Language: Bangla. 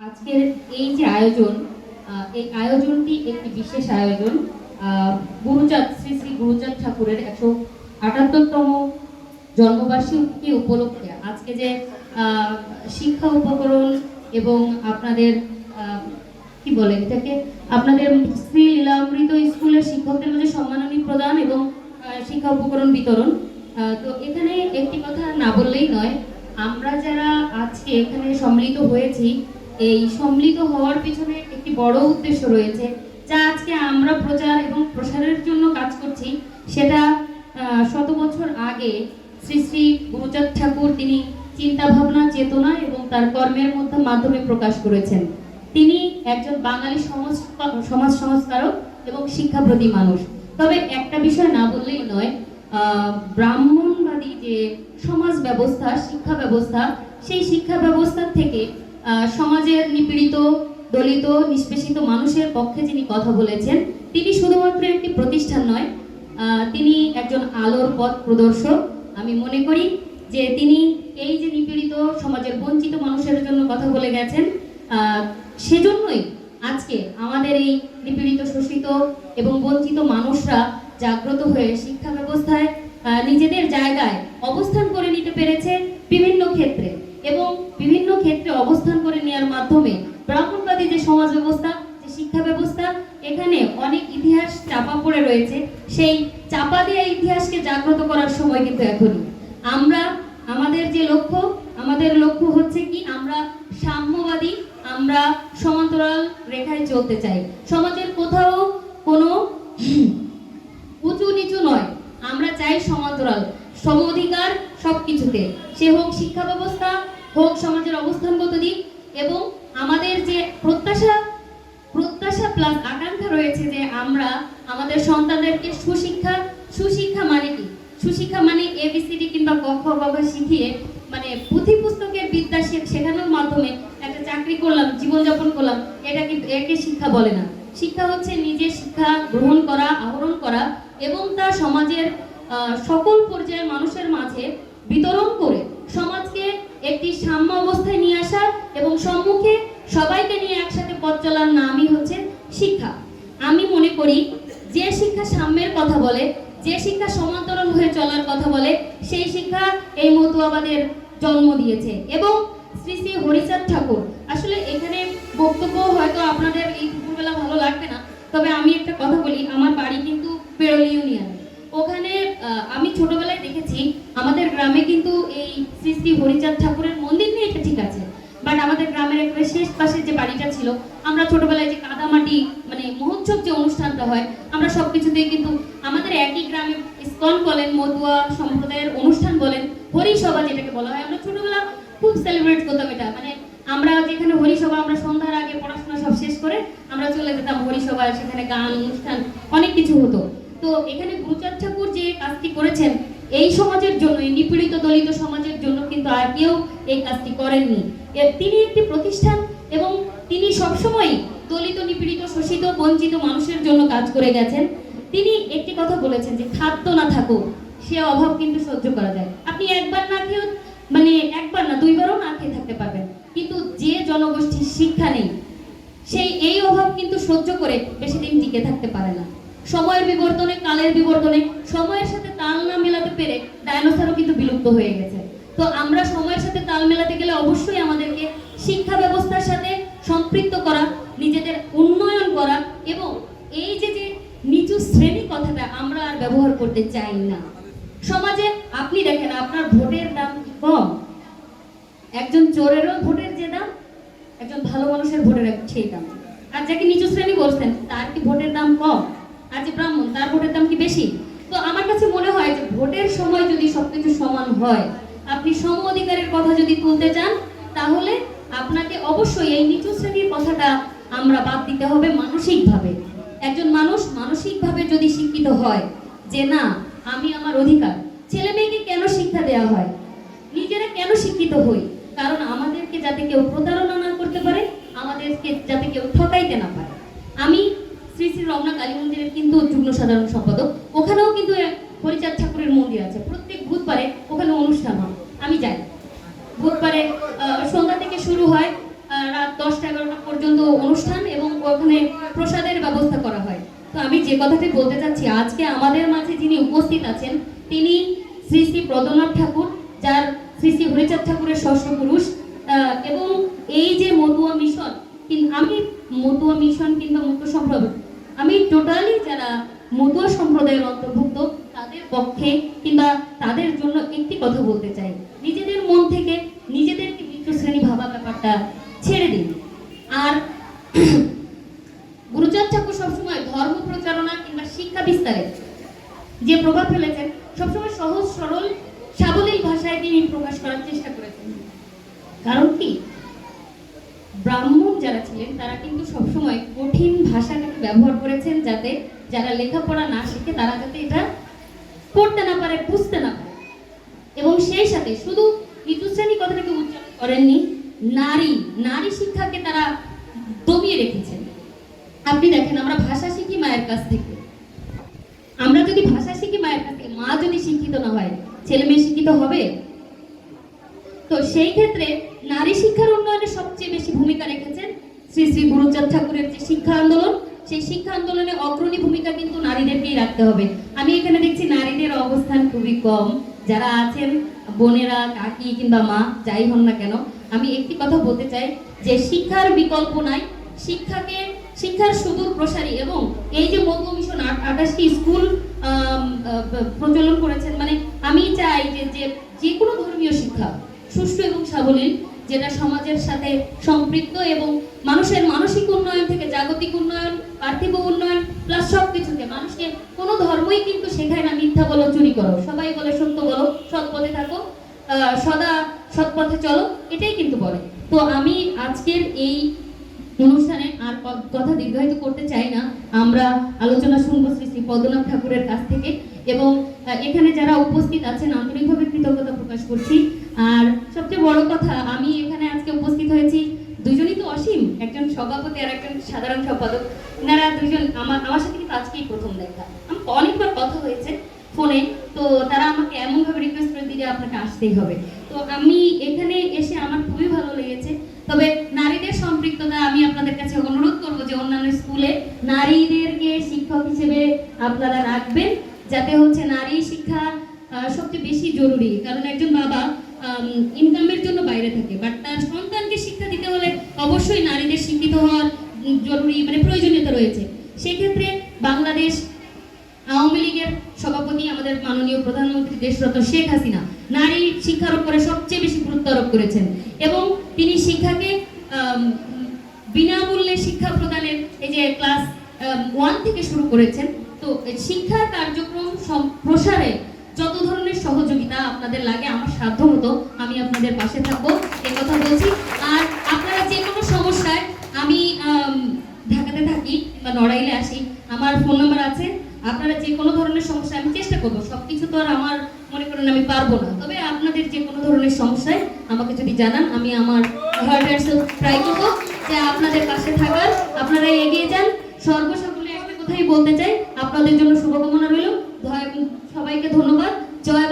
আজকের এই যে আয়োজন এই আয়োজনটি একটি বিশেষ আয়োজন। গুরুচাঁদ, শ্রী শ্রী গুরুচাঁদ ঠাকুরের একশো আটাত্তরতম জন্মবার্ষিকী উপলক্ষে আজকে যে শিক্ষা উপকরণ এবং আপনাদের কি বলে এটাকে, আপনাদের শ্রী লীলামৃত স্কুলের শিক্ষকদের মধ্যে সম্মাননী প্রদান এবং শিক্ষা উপকরণ বিতরণ। তো এখানে একটি কথা না বললেই নয়, আমরা যারা আজকে এখানে সম্মিলিত হয়েছি এই সম্মিলিত হওয়ার পিছনে একটি বড় উদ্দেশ্য রয়েছে, যা আজকে আমরা প্রচার এবং প্রসারের জন্য কাজ করছি। সেটা শত বছর আগে শ্রী শ্রী গুরুচাঁদ ঠাকুর তিনি চিন্তা ভাবনা চেতনা এবং তার কর্মের মধ্যে মাধ্যমে প্রকাশ করেছেন। তিনি একজন বাঙালি সমাজ সমাজ সংস্কারক এবং শিক্ষাপ্রতি মানুষ। তবে একটা বিষয় না বললেই নয় ব্রাহ্মণবাদী যে সমাজ ব্যবস্থা, শিক্ষা ব্যবস্থা, সেই শিক্ষা ব্যবস্থা থেকে সমাজের নিপীড়িত, দলিত, নিষ্পেষিত মানুষের পক্ষে যিনি কথা বলেছেন, তিনি শুধুমাত্র একটি প্রতিষ্ঠান নয় তিনি একজন আলোর পথ প্রদর্শক। আমি মনে করি যে তিনি এই যে নিপীড়িত, সমাজের বঞ্চিত মানুষের জন্য কথা বলে গেছেন সেজন্যই আজকে আমাদের এই নিপীড়িত, শোষিত এবং বঞ্চিত মানুষরা জাগ্রত হয়ে শিক্ষা ব্যবস্থায় নিজেদের জায়গায় অবস্থান করে নিতে পেরেছে বিভিন্ন ক্ষেত্রে। এবং বিভিন্ন ক্ষেত্রে অবস্থান করে নেওয়ার মাধ্যমে ব্রাহ্মণবাদী যে সমাজ ব্যবস্থা, যে শিক্ষা ব্যবস্থা, এখানে অনেক ইতিহাস চাপা পড়ে রয়েছে। সেই চাপা দেওয়া ইতিহাসকে জাগ্রত করার সময় কিন্তু এখনই। আমরা, আমাদের যে লক্ষ্য, আমাদের লক্ষ্য হচ্ছে কি, আমরা সাম্যবাদী, আমরা সমান্তরাল রেখায় চলতে চাই। সমাজের কোথাও কোনো উঁচু নিচু নয়। আমরা চাই সমান্তরাল সম অধিকার সব কিছুতে সে হোক শিক্ষা ব্যবস্থা, হোক সমাজের অবস্থানগত দিক এবং আমাদের যে প্রত্যাশা প্রত্যাশা প্লাস আকাঙ্ক্ষা রয়েছে যে আমরা আমাদের সন্তানদেরকে সুশিক্ষা সুশিক্ষা মানে কি? সুশিক্ষা মানে এবিসিডি কিংবা ক, খ, গ, ঘ শিখিয়ে মানে পুঁথি পুস্তকের বিদ্যা শেখানোর মাধ্যমে একটা চাকরি করলাম, জীবনযাপন করলাম, এটা কিন্তু একে শিক্ষা বলে না। শিক্ষা হচ্ছে নিজের শিক্ষা গ্রহণ করা, আহরণ করা এবং তা সমাজের সকল পর্যায়ের মানুষের মাঝে বিতরণ করে। সমাজকে একটি সাম্য অবস্থায় নিয়ে আসার এবং সম্মুখে সবাইকে নিয়ে একসাথে পথ চলার নামই হচ্ছে শিক্ষা। আমি মনে করি, যে শিক্ষা সাম্যের কথা বলে, যে শিক্ষা সমান্তরাল হয়ে চলার কথা বলে, সেই শিক্ষা এই মতুয়াবাদের জন্ম দিয়েছে। এবং শ্রী শ্রী হরিচাঁদ ঠাকুর, আসলে এখানে বক্তব্য হয়তো আপনাদের এই দুপুরবেলা ভালো লাগবে না, তবে আমি একটা কথা বলি, আমার বাড়ি কিন্তু পেরোলি ইউনিয়ন। ওখানে আমি ছোটবেলায় দেখেছি আমাদের গ্রামে কিন্তু এই শ্রী শ্রী হরিচাঁদ ঠাকুরের মন্দির নিয়ে এটা ঠিক আছে। বাট আমাদের গ্রামের একেবারে শেষ পাশে যে বাড়িটা ছিল, আমরা ছোটবেলায় যে কাদামাটি মানে মহোৎসব যে অনুষ্ঠানটা হয়, আমরা সব কিছুতেই কিন্তু আমাদের একই গ্রামে ইসকন বলেন মতুয়া সম্প্রদায়ের অনুষ্ঠান বলেন, হরিসভা যেটাকে বলা হয়, আমরা ছোটবেলা খুব সেলিব্রেট করতাম এটা। মানে আমরা যেখানে হরিসভা, আমরা সন্ধ্যার আগে পড়াশোনা সব শেষ করে আমরা চলে যেতাম হরিসভা, সেখানে গান, অনুষ্ঠান, অনেক কিছু হতো। তো এখানে গুরুচাঁদ ঠাকুর যে কাজটি করেছেন এই সমাজের জন্য, এই নিপীড়িত দলিত সমাজের জন্য কিন্তু আর কেউ এই কাজটি করেননি। তিনি একটি প্রতিষ্ঠান এবং তিনি সবসময় দলিত, নিপীড়িত, শোষিত, বঞ্চিত মানুষের জন্য কাজ করে গেছেন। তিনি একটি কথা বলেছেন যে, খাদ্য না থাকুক, সে অভাব কিন্তু সহ্য করা যায়। আপনি একবার না খেয়েও মানে একবার না, দুইবারও না খেয়ে থাকতে পারবেন। কিন্তু যে জনগোষ্ঠীর শিক্ষা নেই, সেই এই অভাব কিন্তু সহ্য করে বেশি দিন টিকে থাকতে পারে না। সময়ের বিবর্তনে, কালের বিবর্তনে, সময়ের সাথে তাল না মেলাতে পেরে ডায়নোসরও কিন্তু বিলুপ্ত হয়ে গেছে। তো আমরা সময়ের সাথে তাল মেলাতে গেলে অবশ্যই আমাদেরকে শিক্ষা ব্যবস্থার সাথে সম্পৃক্ত করা, নিজেদের উন্নয়ন করা এবং এই যে যে নিচু শ্রেণি কথাটা আমরা আর ব্যবহার করতে চাই না। সমাজে আপনি দেখেন আপনার ভোটের দাম কম। একজন চোরেরও ভোটের যে দাম, একজন ভালো মানুষের ভোটের সেই দাম। আর যাকে নিচু শ্রেণি বলছেন, তার কি ভোটের দাম কম? আর ব্রাহ্মণ, তার ভোটের দাম কি বেশি? তো আমার কাছে মনে হয় যে ভোটের সময় যদি সবকিছু সমান হয়, আপনি সম অধিকারের কথা যদি তুলতে চান, তাহলে আপনাকে অবশ্যই এই নিচু শ্রেণির কথাটা আমরা বাদ দিতে হবে মানসিকভাবে। একজন মানুষ মানসিকভাবে যদি শিক্ষিত হয়, যে না, আমি আমার অধিকার, ছেলে মেয়েকে কেন শিক্ষা দেওয়া হয়? নিজেরা কেন শিক্ষিত হই? কারণ আমাদেরকে যাতে কেউ প্রতারণা না করতে পারে, আমাদেরকে যাতে কেউ ঠকাইতে না পারে। আমি শ্রী শ্রী রমনা কালী মন্দিরের কিন্তু যুগ্ম সাধারণ সম্পাদক। ওখানেও কিন্তু হরিচাঁদ ঠাকুরের মন্দির আছে। প্রত্যেক বুধবারে ওখানে অনুষ্ঠান হয়। আমি যাই। বুধবারে সন্ধ্যা থেকে শুরু হয় রাত দশটা এগারোটা পর্যন্ত অনুষ্ঠান এবং ওখানে প্রসাদের ব্যবস্থা করা হয়। তো আমি যে কথাটি বলতে চাচ্ছি, আজকে আমাদের মাঝে যিনি উপস্থিত আছেন, তিনি শ্রী শ্রী প্রদনাথ ঠাকুর, যার শ্রী শ্রী হরিচাঁদ ঠাকুরের ষষ্ঠ পুরুষ এবং এই যে মতুয়া মিশন আমি মতুয়া মিশন কিংবা মতুয়া সম্প্রদায়। আমি টোটালি যারা মতুয়া সম্প্রদায়ের অন্তর্ভুক্ত, তাদের পক্ষে কিংবা তাদের জন্য একটি কথা বলতে চাই। নিজেদের মন থেকে নিজেদেরকে মৃত্যু শ্রেণি ভাবা ব্যাপারটা ছেড়ে দিন। আর গুরুচাঁদ ঠাকুর সবসময় ধর্ম প্রচারণা কিংবা শিক্ষা বিস্তারে যে প্রভাব ফেলেছেন, সবসময় সহজ, সরল, সাবলীল ভাষায় তিনি প্রকাশ করার চেষ্টা করেছেন। কারণ কি? ব্রাহ্মণ যারা ছিলেন তারা কিন্তু সবসময় কঠিন ভাষাটাকে ব্যবহার করেছেন যাতে যারা লেখাপড়া না শিখে তারা যাতে এটা পড়তে না পারে, বুঝতে না পারে। এবং সেই সাথে শুধু নিচু শ্রেণি কথাটাকে উচ্চারণ করেননি, নারী নারী শিক্ষাকে তারা দমিয়ে রেখেছেন। আপনি দেখেন, আমরা ভাষা শিখি মায়ের কাছ থেকে। আমরা যদি ভাষা শিখি মায়ের কাছ থেকে, মা যদি শিক্ষিত না হয়, ছেলে মেয়ে শিক্ষিত হবে? তো সেই ক্ষেত্রে নারী শিক্ষার উন্নয়নে সবচেয়ে বেশি ভূমিকা রেখেছেন শ্রী শ্রী গুরুচাঁদ ঠাকুরের যে শিক্ষা আন্দোলন, সেই শিক্ষা আন্দোলনে অগ্রণী ভূমিকা কিন্তু নারীদেরকেই রাখতে হবে। আমি এখানে দেখছি নারীদের অবস্থান খুবই কম। যারা আছেন, বোনেরা, কাকি কিংবা মা, যাই হন না কেন, আমি একটি কথা বলতে চাই যে শিক্ষার বিকল্প নাই। শিক্ষাকে, শিক্ষার সুদূর প্রসারী এবং এই যে মধ্য মিশন আঠাশটি স্কুল প্রচলন করেছেন মানে আমি চাই যে যে কোনো ধর্মীয় শিক্ষা সুষ্ঠু এবং সাবলীল যেটা সমাজের সাথে সম্পৃক্ত এবং মানুষের মানসিক উন্নয়ন থেকে জাগতিক উন্নয়ন, পার্থিব উন্নয়ন প্লাস সব কিছুতে মানুষকে কোনো ধর্মই কিন্তু শেখায় না, মিথ্যা বলো, চুরি করো। সবাই বলে সত্য বলো, সৎ পথে থাকো সদা সৎ পথে চলো, এটাই কিন্তু বলে। তো আমি আজকের এই অনুষ্ঠানে আর কথা দীর্ঘায়িত করতে চাই না। আমরা আলোচনা শুনব শ্রী শ্রী পদ্মনাথ ঠাকুরের কাছ থেকে এবং এখানে যারা উপস্থিত আছেন, আন্তরিকভাবে কৃতজ্ঞতা প্রকাশ করছি। আর সবচেয়ে বড় কথা, আমি এখানে আজকে উপস্থিত হয়েছি দুজনই তো অসীম, একজন সভাপতি আর একজন সাধারণ সম্পাদক। এনারা দুজন আমার আমার সাথে কিন্তু আজকেই প্রথম দেখা। আমার অনেকবার কথা হয়েছে ফোনে, তো তারা আমাকে এমনভাবে রিকোয়েস্ট করে দিয়ে আপনাকে আসতেই হবে। তো আমি এখানে এসে আমার খুবই ভালো লেগেছে। তবে নারীদের সম্পৃক্ততা আমি আপনাদের কাছে অনুরোধ করব যে অন্যান্য স্কুলে নারীদেরকে শিক্ষক হিসেবে আপনারা রাখবেন। যাতে হচ্ছে নারী শিক্ষা সবচেয়ে বেশি জরুরি। কারণ একজন বাবা ইনকামের জন্য বাইরে থাকে বাট তার সন্তানকে শিক্ষা দিতে হলে অবশ্যই নারীদের শিক্ষিত হওয়ার জরুরি মানে প্রয়োজনীয়তা রয়েছে। সেক্ষেত্রে বাংলাদেশ আওয়ামী লীগের সভাপতি আমাদের মাননীয় প্রধানমন্ত্রী দেশরত শেখ হাসিনা নারী শিক্ষার উপরে সবচেয়ে বেশি গুরুত্ব আরোপ করেছেন এবং তিনি শিক্ষাকে বিনামূল্যে শিক্ষা প্রদানের এই যে ক্লাস ওয়ান থেকে শুরু করেছেন। তো শিক্ষা কার্যক্রম প্রসারে যত ধরনের সহযোগিতা আপনাদের লাগে, আমার সাধ্য মতো আমি আপনাদের পাশে থাকব। এ কথা বলছি। আর আপনারা যে কোনো সমস্যায় আমি ঢাকাতে থাকি বা নড়াইলে আসি, আমার ফোন নাম্বার আছে। আপনারা যে কোনো ধরনের সমস্যা আমি চেষ্টা করব। সব কিছু তো আর আমার মনে করেন আমি পারব না। তবে আপনাদের যে কোনো ধরনের সমস্যায় আমাকে যদি জানান, আমি আমার ট্রাই করব যে আপনাদের পাশে থাকার। আপনারা এগিয়ে যান। সর্বসকলে একটা কথাই বলতে চাই, আপনাদের জন্য শুভকামনা রইল। সবাইকে ধন্যবাদ জয়